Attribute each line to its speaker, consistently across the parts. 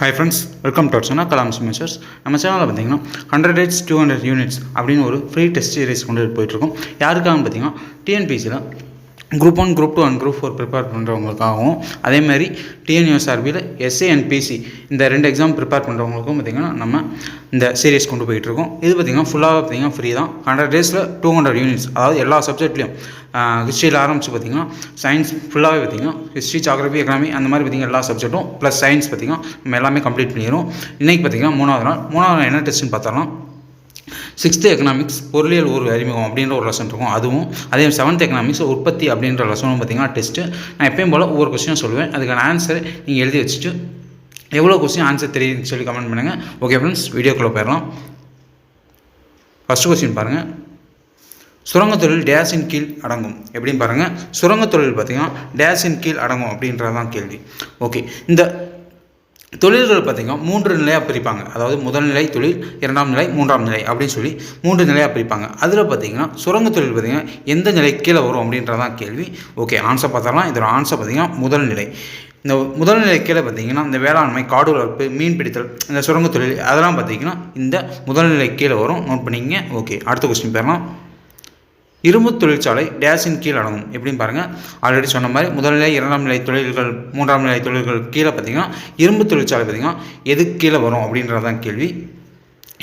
Speaker 1: Hi friends welcome to சொன்னா கலாம் சிமேச்சர்ஸ் நம்ம சேனலில் பார்த்தீங்கன்னா hundred days to hundred units அப்படின்னு ஒரு ஃப்ரீ டெஸ்ட் சீரிஸ் கொண்டு போயிட்டுருக்கோம் யாருக்காகன்னு பார்த்தீங்கன்னா டிஎன்பிசியில் group one group two and group four prepare பண்ணுறவங்களுக்காகவும் அதே மாதிரி டிஎன்யூஎஸ்ஆர்பியில் எஸ்ஏ அண்ட் பிசி இந்த ரெண்டு எக்ஸாம் ப்ரிப்பேர் பண்ணுறவங்களுக்கும் பார்த்திங்கன்னா நம்ம இந்த சீரியஸ் கொண்டு போயிட்டுருக்கோம் இது பார்த்திங்கன்னா ஃபுல்லாக பார்த்திங்கன்னா ஃப்ரீ தான். ஹண்ட்ரட் டேஸில் டூ ஹண்ட்ரட் யூனிட்ஸ் அதாவது எல்லா சப்ஜெக்ட்லையும் ஹிஸ்ட்ரியில் ஆரம்பித்து பார்த்திங்கன்னா சயின்ஸ் ஃபுல்லாகவே பார்த்திங்கன்னா ஹிஸ்ட்ரி ஜாகிரபி எக்கனாமி அந்த மாதிரி பார்த்திங்கன்னா எல்லா சப்ஜெக்ட்டும் ப்ளஸ் சயின்ஸ் பார்த்திங்கன்னா நம்ம எல்லாமே கம்ப்ளீட் பண்ணிடுறோம். இன்றைக்கி பார்த்திங்கன்னா மூணாவது நாள். மூணாவது நாள் என்ன டெஸ்ட்னு பார்த்தோம்னா சிக்ஸ்த்து எக்கனாமிக்ஸ் பொருளியல் ஒரு அறிமுகம் அப்படின்ற ஒரு லெசன் இருக்கும். அதுவும் அதே செவன்த் எக்கனாமிக்ஸ் உற்பத்தி அப்படின்ற லெசனும் பார்த்தீங்கன்னா டெஸ்ட்டு நான் எப்பயும் போல் ஒவ்வொரு கொஸ்டினும் சொல்லுவேன். அதுக்கான ஆன்சர் நீங்கள் எழுதி வச்சுட்டு எவ்வளோ கொஸ்டின் ஆன்சர் தெரியுதுன்னு சொல்லி கமெண்ட் பண்ணுங்கள் ஓகே ஃப்ரெண்ட்ஸ் வீடியோக்குள்ளே போயிடலாம். ஃபஸ்ட்டு கொஸ்டின் பாருங்கள் சுரங்கத்தொழில் டேஸின் கீழ் அடங்கும். எப்படின்னு பாருங்கள் சுரங்கத்தொழில் தொழில் டேஸின் கீழ் அடங்கும் அப்படின்றது தான் கேள்வி. ஓகே இந்த தொழில்கள் பார்த்திங்கன்னா மூன்று நிலையாக பிரிப்பாங்க. அதாவது முதல் நிலை தொழில் இரண்டாம் நிலை மூன்றாம் நிலை அப்படின்னு சொல்லி மூன்று நிலையாக பிரிப்பாங்க. அதில் பார்த்திங்கன்னா சுரங்க தொழில் பார்த்திங்கன்னா எந்த நிலை கீழே வரும் அப்படின்றதான் கேள்வி. ஓகே ஆன்சர் பார்த்தரலாம் இதோட ஆன்சர் பார்த்திங்கன்னா முதல் நிலை. இந்த முதல் நிலை கீழே பார்த்தீங்கன்னா இந்த வேளாண்மை காடு வளர்ப்பு மீன் பிடித்தல் இந்த சுரங்க தொழில் அதெல்லாம் பார்த்திங்கன்னா இந்த முதல் நிலை கீழே வரும். நோட் பண்ணிங்க ஓகே அடுத்த கொஸ்டின் பேரலாம். இரும்பு தொழிற்சாலை டேஸின் கீழ் அடங்கும். எப்படின்னு பாருங்கள் ஆல்ரெடி சொன்ன மாதிரி முதல்நிலை இரண்டாம் நிலை தொழில்கள் மூன்றாம் நிலை தொழில்கள் கீழே பார்த்தீங்கன்னா இரும்பு தொழிற்சாலை பார்த்திங்கன்னா எது கீழே வரும் அப்படின்றதான் கேள்வி.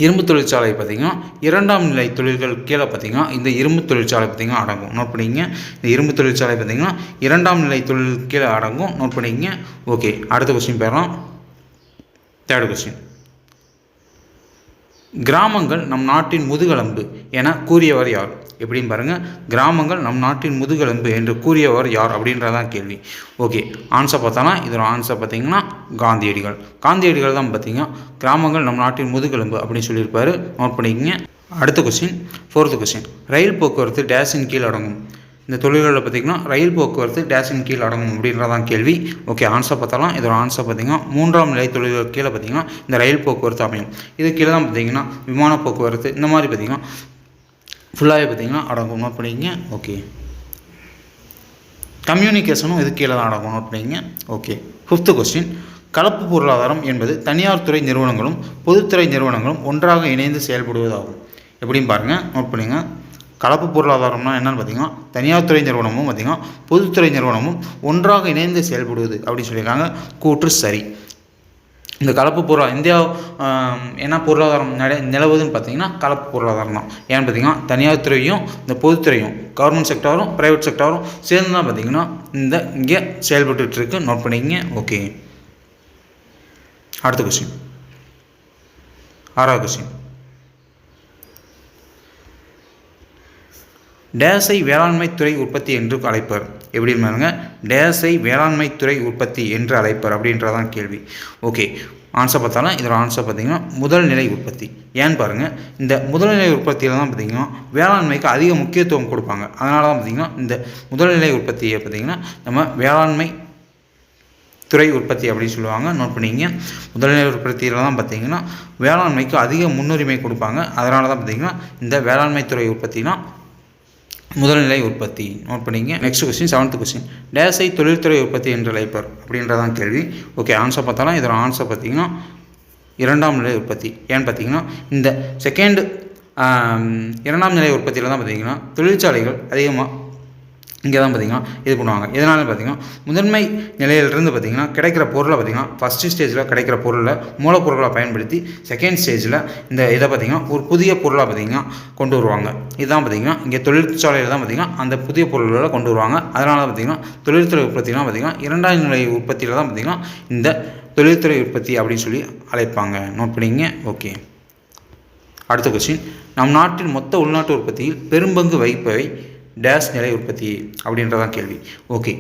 Speaker 1: இரும்பு தொழிற்சாலை பார்த்திங்கன்னா இரண்டாம் நிலை தொழில்கள் கீழே பார்த்திங்கன்னா இந்த இரும்பு தொழிற்சாலை பார்த்திங்கன்னா அடங்கும். நோட் பண்ணிங்க இந்த இரும்பு தொழிற்சாலை பார்த்திங்கன்னா இரண்டாம் நிலை தொழில் கீழே அடங்கும். நோட் பண்ணிங்க ஓகே அடுத்த கொஸ்டின் பேரலாம் தேர்ட் கொஸ்டின் கிராமங்கள் நம் நாட்டின் முதுகெலும்பு என கூறியவர் யார்? எப்படின்னு பாருங்கள் கிராமங்கள் நம் நாட்டின் முதுகெலும்பு என்று கூறியவர் யார் அப்படின்றதான் கேள்வி. ஓகே ஆன்சர் பார்த்தோன்னா இதோட ஆன்சர் பார்த்தீங்கன்னா காந்தியடிகள். காந்தியடிகள் தான் பார்த்தீங்கன்னா கிராமங்கள் நம் நாட்டின் முதுகெலும்பு அப்படின்னு சொல்லியிருப்பார். நோட் பண்ணிக்கங்க. அடுத்த கொஸ்டின் ஃபோர்த்து கொஸ்டின் ரயில் போக்குவரத்து டேஸின் கீழ் அடங்கும். இந்த தொழில்களில் பார்த்திங்கன்னா ரயில் போக்குவரத்து டேஷின் கீழ் அடங்கும் அப்படின்றதான் கேள்வி. ஓகே ஆன்சர் பார்த்தாலாம். இதோட ஆன்சர் பார்த்திங்கன்னா மூன்றாம் நிலை தொழில்கள் கீழே பார்த்திங்கன்னா இந்த ரயில் போக்குவரத்து அமையும். இது கீழே தான் பார்த்திங்கன்னா விமான போக்குவரத்து இந்த மாதிரி பார்த்திங்கன்னா ஃபுல்லாகவே பார்த்திங்கன்னா அடங்கும். நோட் பண்ணிங்க ஓகே கம்யூனிகேஷனும் இது கீழே தான் அடங்கும். நோட் பண்ணிங்க ஓகே ஃபிஃப்த்து கொஸ்டின் கலப்பு பொருளாதாரம் என்பது தனியார் துறை நிறுவனங்களும் பொதுத்துறை நிறுவனங்களும் ஒன்றாக இணைந்து செயல்படுவதாகும். எப்படின்னு பாருங்கள் நோட் பண்ணுங்கள் கலப்பு பொருளாதாரம்னா என்னென்னு பார்த்தீங்கன்னா தனியார் துறை நிறுவனமும் பார்த்திங்கன்னா பொதுத்துறை நிறுவனமும் ஒன்றாக இணைந்து செயல்படுவது அப்படின்னு சொல்லியிருக்காங்க. கூற்று சரி. இந்த கலப்பு பொருளா இந்தியா என்ன பொருளாதாரம் நட நிலவுதுன்னு பார்த்தீங்கன்னா கலப்பு பொருளாதாரம் தான். ஏன்னு பார்த்தீங்கன்னா தனியார் துறையும் இந்த பொதுத்துறையும் கவர்மெண்ட் செக்டாரும் ப்ரைவேட் செக்டாரும் சேர்ந்து தான் பார்த்தீங்கன்னா இந்த இங்கே செயல்பட்டுருக்கு நோட் பண்ணிக்கங்க. ஓகே அடுத்த கொஸ்டின் ஆறாவது கொஸ்டின் டேஸை வேளாண்மை துறை உற்பத்தி என்று அழைப்பர். எப்படின்னு பாருங்க டேஸை வேளாண்மை துறை உற்பத்தி என்று அழைப்பர் அப்படின்றதான் கேள்வி. ஓகே ஆன்சர் பார்த்தாலும் இதோட ஆன்சர் பார்த்திங்கன்னா முதல் நிலை உற்பத்தி. ஏன்னு பாருங்கள் இந்த முதல்நிலை உற்பத்தியில் தான் பார்த்தீங்கன்னா வேளாண்மைக்கு அதிக முக்கியத்துவம் கொடுப்பாங்க. அதனால தான் பார்த்திங்கன்னா இந்த முதல்நிலை உற்பத்தியை பார்த்திங்கன்னா நம்ம வேளாண்மை துறை உற்பத்தி அப்படின்னு சொல்லுவாங்க. நோட் பண்ணிங்க முதல்நிலை உற்பத்தியில் தான் பார்த்தீங்கன்னா வேளாண்மைக்கு அதிக முன்னுரிமை கொடுப்பாங்க. அதனால தான் பார்த்தீங்கன்னா இந்த வேளாண்மை துறை உற்பத்தினா முதல்நிலை உற்பத்தி. நோட் பண்ணிங்க நெக்ஸ்ட் கொஸ்டின் செவன்த் கொஸ்டின் டேஸை தொழில்துறை உற்பத்தி என்று அழைப்பர் அப்படின்றதான் கேள்வி. ஓகே ஆன்சர் பார்த்தாலும் இதோட ஆன்சர் பார்த்தீங்கன்னா இரண்டாம் நிலை உற்பத்தி. ஏன்னு பார்த்தீங்கன்னா இந்த செகண்ட் இரண்டாம் நிலை உற்பத்தியில் தான் பார்த்தீங்கன்னா தொழிற்சாலைகள் அதிகமாக இங்கே தான் பார்த்திங்கன்னா இது பண்ணுவாங்க. எதனால பார்த்திங்கன்னா முதன்மை நிலையிலிருந்து பார்த்திங்கன்னா கிடைக்கிற பொருளை பார்த்திங்கன்னா ஃபஸ்ட்டு ஸ்டேஜில் கிடைக்கிற பொருளை மூலப்பொருளை பயன்படுத்தி செகண்ட் ஸ்டேஜில் இந்த இதை பார்த்திங்கன்னா ஒரு புதிய பொருளாக பார்த்திங்கன்னா கொண்டு வருவாங்க. இதுதான் பார்த்திங்கன்னா இங்கே தொழிற்சாலையில் தான் பார்த்திங்கன்னா அந்த புதிய பொருள்களை கொண்டு வருவாங்க. அதனால் பார்த்திங்கன்னா தொழில்துறை உற்பத்திலாம் பார்த்திங்கன்னா இரண்டாம் நிலை உற்பத்தியில் தான் பார்த்திங்கன்னா இந்த தொழில்துறை உற்பத்தி அப்படின்னு சொல்லி அழைப்பாங்க. நோட் பண்ணிங்க ஓகே அடுத்த கொஸ்டின் நம் நாட்டின் மொத்த உள்நாட்டு உற்பத்தியில் பெரும்பங்கு வகிப்பவை டேஷ் நிலை உற்பத்தி அப்படின்றதான் கேள்வி. ஓகே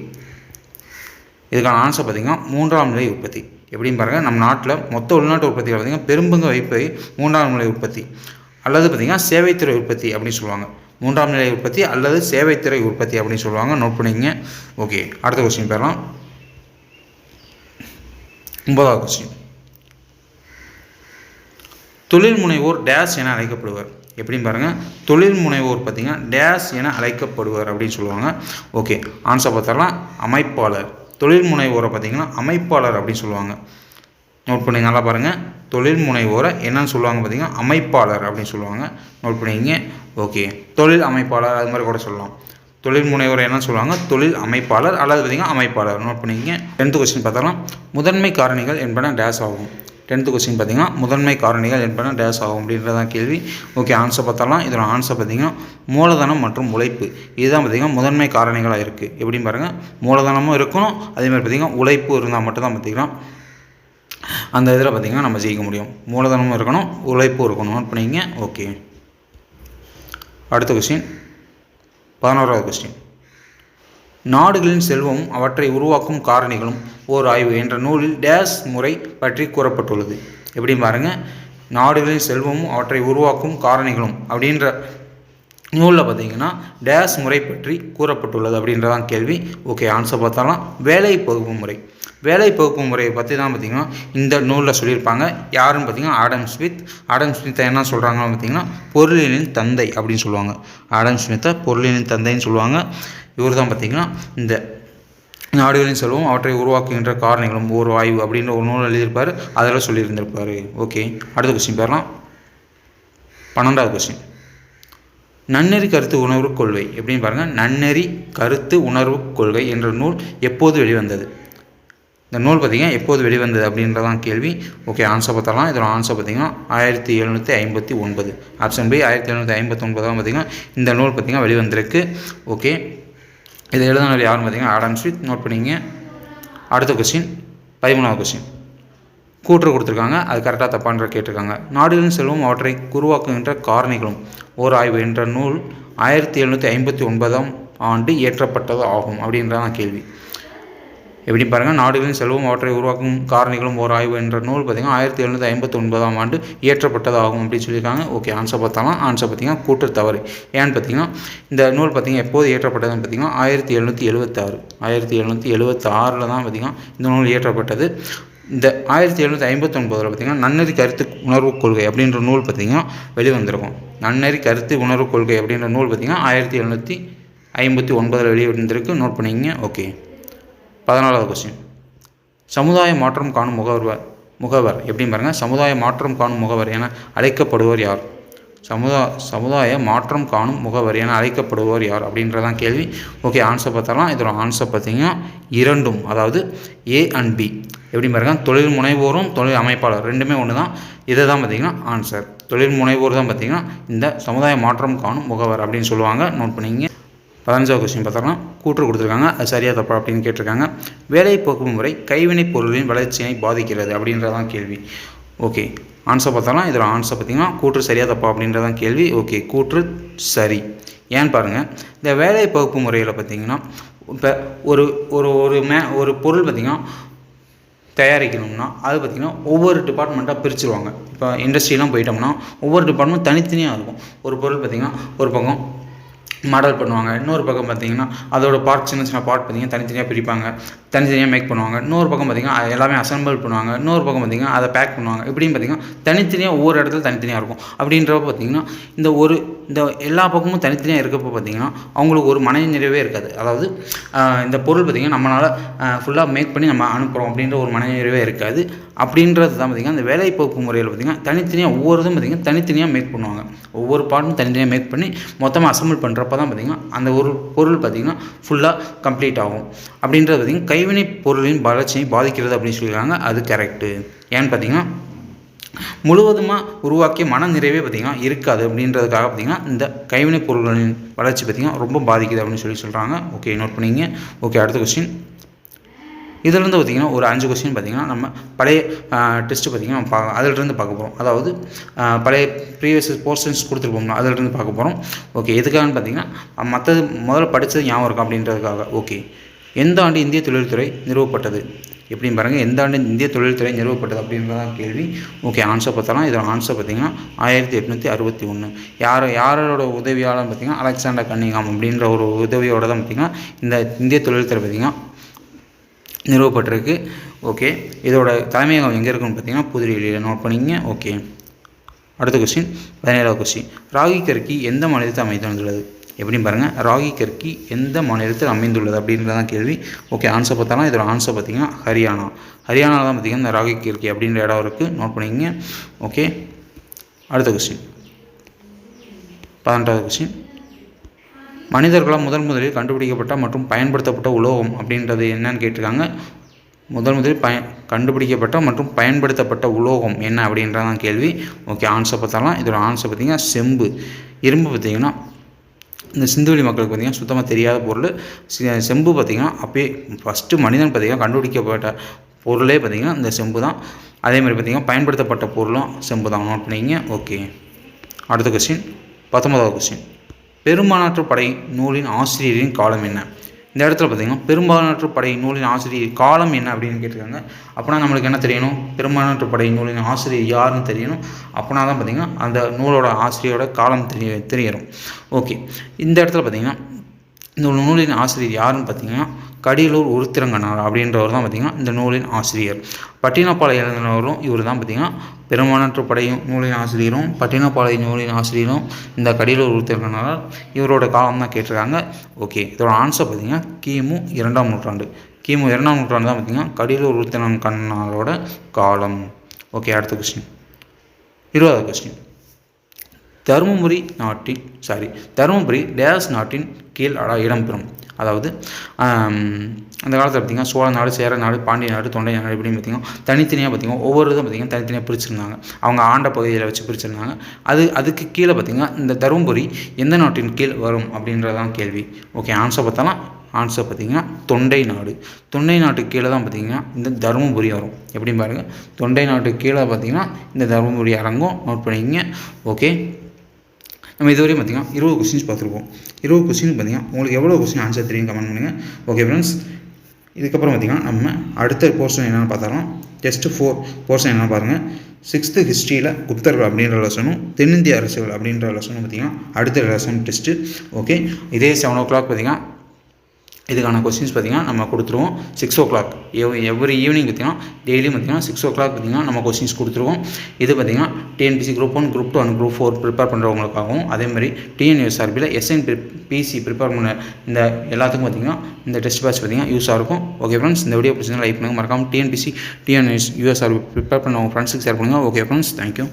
Speaker 1: இதுக்கான ஆன்சர் பார்த்திங்கன்னா மூன்றாம் நிலை உற்பத்தி. எப்படின்னு பாருங்கள் நம்ம நாட்டில் மொத்த உள்நாட்டு உற்பத்தியில் பார்த்திங்கன்னா பெரும்பங்கு வைப்பை மூன்றாம் நிலை உற்பத்தி. அல்லது பார்த்திங்கன்னா சேவைத்துறை உற்பத்தி அப்படின்னு சொல்லுவாங்க. மூன்றாம் நிலை உற்பத்தி அல்லது சேவைத்துறை உற்பத்தி அப்படின்னு சொல்லுவாங்க. நோட் பண்ணிங்க ஓகே அடுத்த கொஸ்டின் பேரலாம். ஒன்பதாவது கொஸ்டின் தொழில் முனைவோர் டேஷ் என அழைக்கப்படுவர். எப்படின்னு பாருங்கள் தொழில் முனைவோர் பார்த்திங்கன்னா டேஷ் என அழைக்கப்படுவர் அப்படின்னு சொல்லுவாங்க. ஓகே ஆன்சர் பார்த்தாலாம் அமைப்பாளர். தொழில் முனைவோரை பார்த்திங்கன்னா அமைப்பாளர் அப்படின்னு சொல்லுவாங்க. நோட் பண்ணி நல்லா பாருங்கள் தொழில் முனைவோரை என்னன்னு சொல்லுவாங்க பார்த்தீங்கன்னா அமைப்பாளர் அப்படின்னு சொல்லுவாங்க. நோட் பண்ணிங்க ஓகே தொழில் அமைப்பாளர் அது மாதிரி கூட சொல்லலாம். தொழில் முனைவோர் என்ன சொல்லுவாங்க. தொழில் அமைப்பாளர் அல்லது பார்த்தீங்கன்னா அமைப்பாளர். நோட் பண்ணிக்கிங்க. டென்த்து கொஸ்டின் பார்த்தாலும் முதன்மை காரணிகள் என்பன டேஸ் ஆகும். டென்த்து கொஸ்டின் பார்த்தீங்கன்னா முதன்மை காரணிகள் என்பன டேஸ் ஆகும் அப்படின்றதான் கேள்வி. ஓகே ஆன்சர் பார்த்தாலாம் இதோட ஆன்சர் பார்த்தீங்கன்னா மூலதனம் மற்றும் உழைப்பு. இதுதான் பார்த்தீங்கன்னா முதன்மை காரணிகளாக இருக்குது எப்படின்னு பாருங்கள் மூலதனமும் இருக்கணும். அதேமாதிரி பார்த்திங்கன்னா பார்த்தீங்கன்னா உழைப்பு இருந்தால் மட்டும்தான் பார்த்தீங்கன்னா அந்த இதில் பார்த்தீங்கன்னா நம்ம ஜெயிக்க முடியும். மூலதனமும் இருக்கணும் உழைப்பும் இருக்கணும். நோட் பண்ணிங்க ஓகே அடுத்த கொஸ்டின் பதினோராவது கொஸ்டின் நாடுகளின் செல்வம் அவற்றை உருவாக்கும் காரணிகளும் ஓர் ஆய்வு என்ற நூலில் டேஸ் முறை பற்றி கூறப்பட்டுள்ளது. எப்படி பாருங்கள் நாடுகளின் செல்வமும் அவற்றை உருவாக்கும் காரணிகளும் அப்படின்ற நூலில் பார்த்தீங்கன்னா டேஸ் முறை பற்றி கூறப்பட்டுள்ளது அப்படின்றதான் கேள்வி. ஓகே ஆன்சர் பார்த்தாலாம் வேலை பகுப்பு முறை. வேலை பகுப்பு முறையை பற்றி தான் பார்த்திங்கன்னா இந்த நூலில் சொல்லியிருப்பாங்க. யாருன்னு பார்த்தீங்கன்னா ஆடம் ஸ்மித். ஆடம் ஸ்மித்தை என்ன சொல்கிறாங்கன்னு பார்த்தீங்கன்னா பொருளியலின் தந்தை அப்படின்னு சொல்லுவாங்க. ஆடம் ஸ்மித்தை பொருளினின் தந்தைன்னு சொல்லுவாங்க. இவர் தான் பார்த்திங்கன்னா இந்த நாடுகளின் செல்வம் அவற்றை உருவாக்குகின்ற காரணிகளும் ஒரு ஆய்வு அப்படின்ற ஒரு நூல் எழுதியிருப்பார். அதெல்லாம் சொல்லியிருந்திருப்பார். ஓகே. அடுத்த கொஸ்டின் பேரலாம் பன்னெண்டாவது கொஸ்டின் நன்னெறி கருத்து உணர்வு கொள்கை எப்படின்னு பாருங்கள் நன்னெறி கருத்து உணர்வு கொள்கை என்ற நூல் எப்போது வெளிவந்தது? இந்த நூல் பார்த்திங்கன்னா எப்போது வெளிவந்தது அப்படின்றதான் கேள்வி. ஓகே ஆன்சர் பார்த்தலாம் இதோட ஆன்சர் பார்த்திங்கன்னா ஆயிரத்தி எழுநூற்றி ஐம்பத்தி ஒன்பது. ஆப்ஷன் பி ஆயிரத்தி எழுநூற்றி ஐம்பத்தி ஒன்பதாம் பார்த்திங்கன்னா இந்த நூல் பார்த்திங்கன்னா வெளிவந்திருக்கு. ஓகே. இதை எழுதினவர் யாருன்னு பார்த்தீங்கன்னா ஆடம் ஸ்மித் நோட் பண்ணிங்க அடுத்த கொஸ்டின் பதிமூணாவது கொஸ்டின் கூற்று கொடுத்துருக்காங்க. அது கரெக்டாக தப்பான்ற கேட்டிருக்காங்க. நாடுகளின் செல்வம் அவற்றை உருவாக்குகின்ற காரணிகளும் ஓர் ஆய்வு என்ற நூல் ஆயிரத்தி எழுநூற்றி ஐம்பத்தி ஒன்பதாம் ஆண்டு இயற்றப்பட்டது ஆகும் அப்படின்றதான் கேள்வி. எப்படி பாருங்கள் நாடுகளின் செல்வம் அவற்றை உருவாக்கும் காரணிகளும் ஓர் ஆய்வு என்ற நூல் பார்த்திங்கன்னா ஆயிரத்தி எழுநூற்றி ஐம்பத்தி ஒன்பதாம் ஆண்டு இயற்றப்பட்டதாகும் அப்படின்னு சொல்லியிருக்காங்க. ஓகே ஆன்சர் பார்த்தாலாம் ஆன்சர் பார்த்திங்கன்னா கூற்று தவறு. ஏன்னு பார்த்தீங்கன்னா இந்த நூல் பார்த்திங்கன்னா எப்போது இயற்றப்பட்டதுன்னு பார்த்தீங்கன்னா ஆயிரத்தி எழுநூற்றி எழுபத்தாறு ஆயிரத்தி எழுநூற்றி எழுபத்தாறில் தான் பார்த்திங்கன்னா இந்த நூல் இயற்றப்பட்டது. இந்த ஆயிரத்தி எழுநூற்றி ஐம்பத்தொன்பதில் பார்த்திங்கன்னா நன்னறி கருத்து உணர்வு கொள்கை அப்படின்ற நூல் பார்த்திங்கன்னா வெளிவந்திருக்கும். நன்னறி கருத்து உணர்வு கொள்கை அப்படின்ற நூல் பார்த்திங்கன்னா ஆயிரத்தி எழுநூற்றி ஐம்பத்தி ஒன்பதில் வெளிவந்திருக்கு. நோட் பண்ணிங்க ஓகே பதினாலாவது கொஸ்டின் சமுதாய மாற்றம் காணும் முகவர் முகவர். எப்படின்னு பாருங்கள் சமுதாய மாற்றம் காணும் முகவர் என அழைக்கப்படுவோர் யார்? சமுதா சமுதாய மாற்றம் காணும் முகவர் என அழைக்கப்படுவோர் யார்? அப்படின்றதான் கேள்வி. ஓகே ஆன்சர் பார்த்தாலாம் இதோட ஆன்சர் பார்த்தீங்கன்னா இரண்டும் அதாவது ஏ அண்ட் பி எப்படி பாருங்க? தொழில் முனைவோரும் தொழில் அமைப்பாளர். ரெண்டுமே ஒன்று தான் இதை தான் பார்த்தீங்கன்னா ஆன்சர் தொழில் முனைவோர் தான் பார்த்தீங்கன்னா இந்த சமுதாய மாற்றம் காணும் முகவர் அப்படின்னு சொல்லுவாங்க. நோட் பண்ணிங்க பதினஞ்சாவது கொஸ்டின் பார்த்தோம்னா கூற்று கொடுத்துருக்காங்க. அது சரியாக தப்பா அப்படின்னு கேட்டிருக்காங்க. வேலை போக்கும் முறை கைவினைப் பொருளின் வளர்ச்சியை பாதிக்கிறது அப்படின்றதான் கேள்வி. ஓகே ஆன்சர் பார்த்தோம்னா இதில் ஆன்சர் பார்த்தீங்கன்னா கூற்று சரியாக தப்பா அப்படின்றதான் கேள்வி. ஓகே கூற்று சரி. ஏன்னு பாருங்கள் இந்த வேலை பகுப்பு முறையில் பார்த்தீங்கன்னா இப்போ ஒரு ஒரு ஒரு மே ஒரு பொருள் பார்த்திங்கன்னா தயாரிக்கணும்னா அது பார்த்திங்கன்னா ஒவ்வொரு டிபார்ட்மெண்ட்டாக பிரிச்சுருவாங்க. இப்போ இண்டஸ்ட்ரிலாம் போயிட்டோம்னா ஒவ்வொரு டிபார்ட்மெண்ட் தனித்தனியாக இருக்கும். ஒரு பொருள் பார்த்திங்கன்னா ஒரு பக்கம் மாடல் பண்ணுவாங்க. இன்னொரு பக்கம் பார்த்தீங்கன்னா அதோட பார்ட் சின்ன சின்ன பார்ட் பார்த்தீங்கன்னா தனித்தனியாக பிரிப்பாங்க. தனித்தனியாக மேக் பண்ணுவாங்க. இன்னொரு பக்கம் பார்த்தீங்கன்னா எல்லாமே அசம்பிள் பண்ணுவாங்க. இன்னொரு பக்கம் பார்த்திங்கன்னா அதை பேக் பண்ணுவாங்க. இப்படின்னு பார்த்தீங்கன்னா தனித்தனியாக ஒவ்வொரு இடத்துல தனித்தனியாக இருக்கும். அப்படின்றப்ப பார்த்தீங்கன்னா இந்த ஒரு இந்த எல்லா பக்கமும் தனித்தனியாக இருக்கப்போ பார்த்தீங்கன்னா அவங்களுக்கு ஒரு மன நிறைவே இருக்காது. அதாவது இந்த பொருள் பார்த்திங்கன்னா நம்மளால் ஃபுல்லாக மேக் பண்ணி நம்ம அனுப்புகிறோம் அப்படின்ற ஒரு மன நிறைவே இருக்காது. அப்படின்றது தான் பார்த்திங்கன்னா இந்த வேலைப்போக்கு முறையில் பார்த்திங்கன்னா தனித்தனியாக ஒவ்வொருதும் பார்த்திங்கன்னா தனித்தனியாக மேக் பண்ணுவாங்க. ஒவ்வொரு பாட்டும் தனித்தனியாக மேக் பண்ணி மொத்தமாக அசம்பிள் பண்ணுறப்ப தான் பார்த்திங்கன்னா அந்த ஒரு பொருள் பார்த்திங்கன்னா ஃபுல்லாக கம்ப்ளீட் ஆகும். அப்படின்றது பார்த்திங்கன்னா கைவினை பொருளின் வளர்ச்சியை பாதிக்கிறது அப்படின்னு சொல்லியிருக்காங்க. அது கரெக்டு ஏன்னு பார்த்திங்கன்னா முழுவதுமாக உருவாக்கிய மன நிறைவே பார்த்திங்கன்னா இருக்காது அப்படின்றதுக்காக பார்த்திங்கன்னா இந்த கைவினைப் பொருள்களின் வளர்ச்சி பார்த்திங்கன்னா ரொம்ப பாதிக்குது அப்படின்னு சொல்லி சொல்கிறாங்க ஓகே நோட் பண்ணிங்க ஓகே அடுத்த கொஸ்டின் இதிலிருந்து பார்த்திங்கன்னா ஒரு அஞ்சு கொஸ்டின் பார்த்திங்கன்னா நம்ம பழைய டெஸ்ட்டு பார்த்திங்கன்னா பா அதிலிருந்து பார்க்க போகிறோம் அதாவது பழைய ப்ரீவியஸ் போர்ஷன்ஸ் கொடுத்துருப்போம்னா அதிலிருந்து பார்க்க போகிறோம் ஓகே எதுக்காகன்னு பார்த்திங்கன்னா மற்றது முதல்ல படித்தது ஞாபகம் இருக்கும் அப்படின்றதுக்காக. ஓகே எந்த ஆண்டு இந்திய தொழில்துறை நிறுவப்பட்டது? எப்படின்னு பாருங்கள் எந்த ஆண்டு இந்திய தொழில்துறை நிறுவப்பட்டது அப்படின்றதான் கேள்வி. ஓகே ஆன்சர் பார்த்தாலாம் இதோட ஆன்சர் பார்த்திங்கன்னா ஆயிரத்தி எட்நூற்றி அறுபத்தி ஒன்று யார் யாரோட உதவியாளர்னு பார்த்தீங்கன்னா அலெக்சாண்டர் கன்னிகாம் அப்படின்ற ஒரு உதவியோட தான் பார்த்தீங்கன்னா இந்த இந்திய தொழில்துறை பார்த்திங்கன்னா நிறுவப்பட்டிருக்கு. ஓகே இதோட தலைமையகம் எங்கே இருக்குன்னு பார்த்தீங்கன்னா புதுடில்லியில். நோட் பண்ணிங்க. ஓகே அடுத்த கொஸ்டின் பதினேழாவது கொஸ்டின் ராகி கருக்கி எந்த மாநிலத்தை அமைத்து வந்துள்ளது எப்படின்னு பாருங்கள் ராகி கற்கி எந்த மாநிலத்தில் அமைந்துள்ளது அப்படின்றதான் கேள்வி. ஓகே ஆன்சர் பார்த்தாலும் இதோட ஆன்சர் பார்த்தீங்கன்னா ஹரியானா. ஹரியானாவில் தான் பார்த்தீங்கன்னா இந்த ராகி கற்கி அப்படின்ற இடம் இருக்குது நோட் பண்ணிக்கங்க. ஓகே அடுத்த கொஸ்டின் பதினெட்டாவது கொஸ்டின் மனிதர்களால் முதன் முதலில் கண்டுபிடிக்கப்பட்ட மற்றும் பயன்படுத்தப்பட்ட உலோகம் அப்படின்றது என்னன்னு கேட்டிருக்காங்க. முதல் முதலில் பய கண்டுபிடிக்கப்பட்ட மற்றும் பயன்படுத்தப்பட்ட உலோகம் என்ன அப்படின்றதான் கேள்வி. ஓகே ஆன்சர் பார்த்தாலாம். இதோட ஆன்சர் பார்த்திங்கன்னா செம்பு. இரும்பு பார்த்திங்கன்னா இந்த சிந்துவெளி மக்களுக்கு பார்த்திங்கன்னா சுத்தமாக தெரியாத பொருள். செம்பு பார்த்திங்கன்னா அப்பயே ஃபஸ்ட்டு மனிதன் பார்த்திங்கன்னா கண்டுபிடிக்கப்பட்ட பொருளே பார்த்திங்கன்னா இந்த செம்பு தான். அதே மாதிரி பார்த்திங்கன்னா பயன்படுத்தப்பட்ட பொருளும் செம்பு தான். நோட் பண்ணிங்க ஓகே. அடுத்த கொஸ்டின் பத்தொன்பதாவது கொஸ்டின் பெரும்பாலாற்று படை நூலின் ஆசிரியரின் காலம் என்ன? இந்த இடத்துல பார்த்தீங்கன்னா பெரும்பாலானற்ற படை நூலின் ஆசிரியர் காலம் என்ன அப்படின்னு கேட்டிருக்காங்க. அப்போனா நம்மளுக்கு என்ன தெரியணும்? பெரும்பாலானற்ற படை நூலின் ஆசிரியர் யாருன்னு தெரியணும். அப்போனா தான் பார்த்தீங்கன்னா அந்த நூலோட ஆசிரியரோட காலம் தெரிய தெரியணும். ஓகே. இந்த இடத்துல பார்த்தீங்கன்னா இந்த நூலின் ஆசிரியர் யாருன்னு பார்த்தீங்கன்னா கடியலூர் உருத்திரங்கனார் அப்படின்றவர் தான் பார்த்தீங்கன்னா இந்த நூலின் ஆசிரியர். பட்டினப்பாளைய எழுதினவரும் இவர் தான் பார்த்தீங்கன்னா பெருமானற்று படையும் நூலின் ஆசிரியரும் பட்டினப்பாளைய நூலின் ஆசிரியரும் இந்த கடியலூர் உருத்திரங்கனார் இவரோட காலம் தான் கேட்டிருக்காங்க. ஓகே இதோட ஆன்சர் பார்த்தீங்கன்னா கிமு இரண்டாம் நூற்றாண்டு. கிமு இரண்டாம் நூற்றாண்டு தான் பார்த்தீங்கன்னா கடியலூர் உருத்திரன் கண்ணாரோட காலம். ஓகே அடுத்த கொஸ்டின் இருபதாவது கொஸ்டின் தருமபுரி நாட்டின் சாரி தருமபுரி டேஸ் நாட்டின் கீழ் அட- இடம்பெறும். அதாவது அந்த காலத்தில் பார்த்திங்கன்னா சோழ நாடு சேர நாடு பாண்டிய நாடு தொண்டை நாடு இப்படின்னு பார்த்திங்கன்னா தனித்தனியாக பார்த்திங்கன்னா ஒவ்வொரு இதும் பார்த்திங்கன்னா தனித்தனியாக பிரிச்சிருந்தாங்க. அவங்க ஆண்ட பகுதியில் வச்சு பிரிச்சிருந்தாங்க. அது அதுக்கு கீழே பார்த்திங்கன்னா இந்த தருமபுரி எந்த நாட்டின் கீழ் வரும் அப்படின்றதான் கேள்வி. ஓகே ஆன்சர் பார்த்தாலும். ஆன்சர் பார்த்திங்கன்னா தொண்டை நாடு. தொண்டை நாட்டுக்கு கீழே தான் பார்த்திங்கன்னா இந்த தருமபுரி வரும். எப்படின்னு பாருங்கள் தொண்டை நாட்டுக்கு கீழே பார்த்திங்கன்னா இந்த தருமபுரி இறங்கும் நோட் பண்ணிக்கங்க. ஓகே நம்ம இதுவரையும் பார்த்தீங்கன்னா இருபது கொஸ்டின்ஸ் பார்த்துருப்போம். இருபது கொஸ்டின் பார்த்தீங்கன்னா உங்களுக்கு எவ்வளோ கொஸ்டின் ஆன்சர் தெரியும் கமெண்ட் பண்ணுங்கள் ஓகே ஃப்ரெண்ட்ஸ் இதுக்கப்புறம் பார்த்தீங்கன்னா நம்ம அடுத்த போர்ஷன் என்னென்னு பார்த்தாலும் டெஸ்ட்டு ஃபோர் போர்ஷன் என்னென்னு பாருங்கள் சிக்ஸ்த்து ஹிஸ்ட்ரியில் குப்தர்கள் அப்படின்ற லெசனும் தென்னிந்திய அரசுகள் அப்படின்ற லெசனும் பார்த்திங்கன்னா அடுத்த லெசன் டெஸ்ட்டு ஓகே இதே செவன் ஓ கிளாக் பார்த்திங்கன்னா இதுக்கான கொஸ்டின்ஸ் பார்த்தீங்கன்னா நம்ம கொடுத்துருவோம். Six o'clock every evening பார்த்தீங்கன்னா டெய்லியும் பார்த்தீங்கன்னா சிக்ஸ் ஓ கிளாக் பார்த்தீங்கன்னா நம்ம கொஸ்டின்ஸ் கொடுத்துருவோம். இது பார்த்தீங்கன்னா TNPSC group one group two and group four prepare பண்ணுறவங்களுக்காகவும் அதே மாதிரி டிஎன்யூஎஸ்ஆர்பியில் எஸ்என் பிசி ப்ரிப்பேர் பண்ண இந்த எல்லாத்துக்கும் பார்த்தீங்கன்னா இந்த டெஸ்ட் பேட்ச் பார்த்தீங்கன்னா யூஸாக இருக்கும். ஓகே ஃப்ரெண்ட்ஸ் இந்த வீடியோ பிடிச்சிருந்தா லைக் பண்ணுங்கள் மறக்காமல் டிஎன்பிசி டிஎன்எஸ் யூஎஸ்ஆர்பி ப்ரிப்பேர் பண்ண உங்கள் ஃப்ரெண்ட்ஸுக்கு ஷேர் பண்ணுங்கள் ஓகே ஃப்ரெண்ட்ஸ் தேங்க்யூ